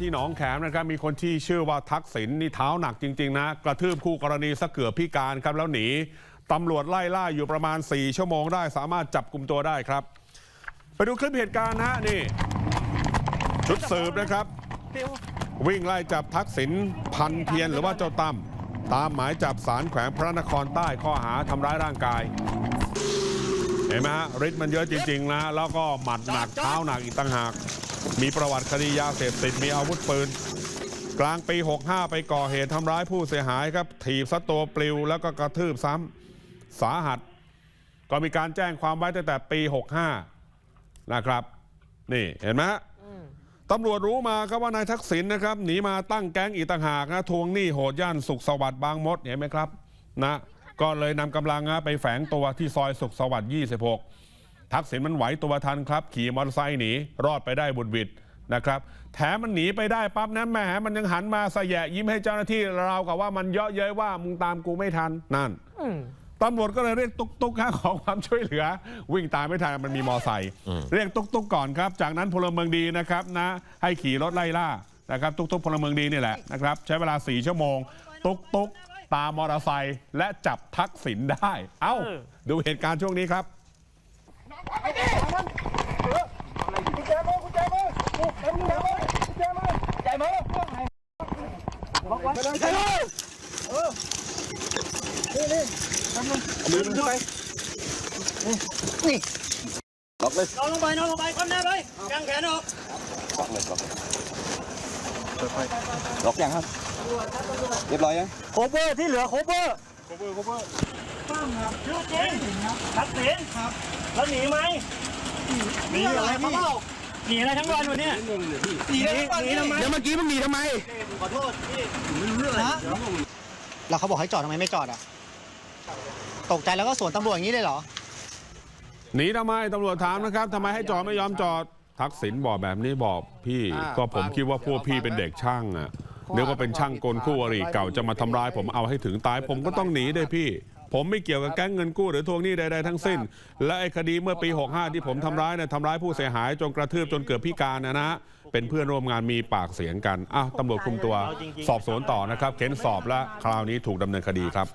ที่หนองแขมนะครับมีคนที่ชื่อว่าทักษิณนี่เท้าหนักจริง ๆ นะ กระทืบคู่กรณีสะเกือบพิการครับแล้วหนีตำรวจไล่ล่าอยู่ประมาณ 4 ชั่วโมงได้สามารถจับกลุ่มตัวได้ครับ ไปดูคลิปเหตุการณ์นะฮะนี่ ชุดสืบนะครับ วิ่งไล่จับทักษิณพันเพียรหรือว่าเจ้าตั้มตามหมายจับสารแขวงพระนครใต้ข้อหาทำร้ายร่างกายเห็นไหมฮะฤทธิ์มันเยอะจริงๆนะแล้วก็หมัดหนักเท้าหนักอีกต่างหาก มีประวัติคดียาเสพติดมีอาวุธปืน กลางปี 65 ไปก่อเหตุทำร้ายผู้เสียหายครับ ถีบซะตัวปลิวแล้วก็กระทืบซ้ำสาหัส ก็มีการแจ้งความไว้ตั้งแต่ปี 65 นะครับ นี่เห็นไหมฮะตำรวจรู้มาครับว่านายทักษิณนะครับหนีมาตั้งแก๊งอีกต่างหากนะทวงหนี้โหดย่านสุขสวัสดิ์บางมดเห็นไหมครับนะก็เลยนำกำลังนะไปแฝงตัวที่ซอยสุขสวัสดิ์ 26 ทักษิณมันไหวตัวทันครับ ขี่มอเตอร์ไซค์หนีรอดไปได้บุดหวิดนะครับแถมมันหนีไปได้ปั๊บนั้นแหมมันยังหันมาสะแยะยิ้มให้เจ้าหน้าที่ราวกับว่ามันเยาะเย้ยว่ามึงตามกูไม่ทันนั่นตำรวจก็เลยเรียกตุ๊กตุ๊กฮะขอความช่วยเหลือ วิ่งตามไม่ทันมันมีมอไซค์เรียกตุ๊กตุ๊กก่อนครับ จากนั้นพลเมืองดีนะครับนะ ให้ขี่รถไล่ล่านะครับตุ๊กตุ๊กพลเมืองดีนี่แหละนะครับใช้เวลา4ชั่วโมง ตุ๊กตุ๊กตามมอเตอร์ไซค์และจับทักษิณได้ เอ้า ดูเหตุการณ์ช่วงนี้ครับ นอนไปนี่ล็อกเลยนอนลงไปนอนลงไปก้มหน้าไปกางแขนออกล็อกเลยล็อกล็อกยังครับ เรียบร้อยยัง โคเวอร์ที่เหลือโคเวอร์ ชื่อจริงทักษิณครับ แล้วหนีไหมหนีอะไรพี่หนีอะไรทั้งวันวันเนี้ยหนีอะไรทั้งวันหนีทำไมเดี๋ยวเมื่อกี้มันมีทำไมขอโทษพี่แล้วเขาบอกให้จอดทำไมไม่จอดอะ ตกใจแล้วก็สวนตำรวจอย่างนี้เลยเหรอ หนีทำไมตำรวจถามนะครับทำไมให้จอดไม่ยอมจอด ทักษิณบอกแบบนี้บอกพี่ ก็ผมคิดว่าพวกพี่เป็นเด็กช่างอะนึกว่าเป็นช่างกลคู่อริเก่าจะมาทำร้ายผมเอาให้ถึงตายผมก็ต้องหนีด้วยพี่ ผมไม่เกี่ยวกับแก๊งเงินกู้หรือทวงหนี้ใดๆทั้งสิ้น และไอ้คดีเมื่อปี 65 ที่ผมทำร้ายเนี่ยทำร้ายผู้เสียหายจนกระทืบจนเกือบพิการนะนะเป็นเพื่อนร่วมงานมีปากเสียงกันอะตำรวจคุมตัวสอบสวนต่อนะครับเค้นสอบและคราวนี้ถูกดำเนินคดีครับ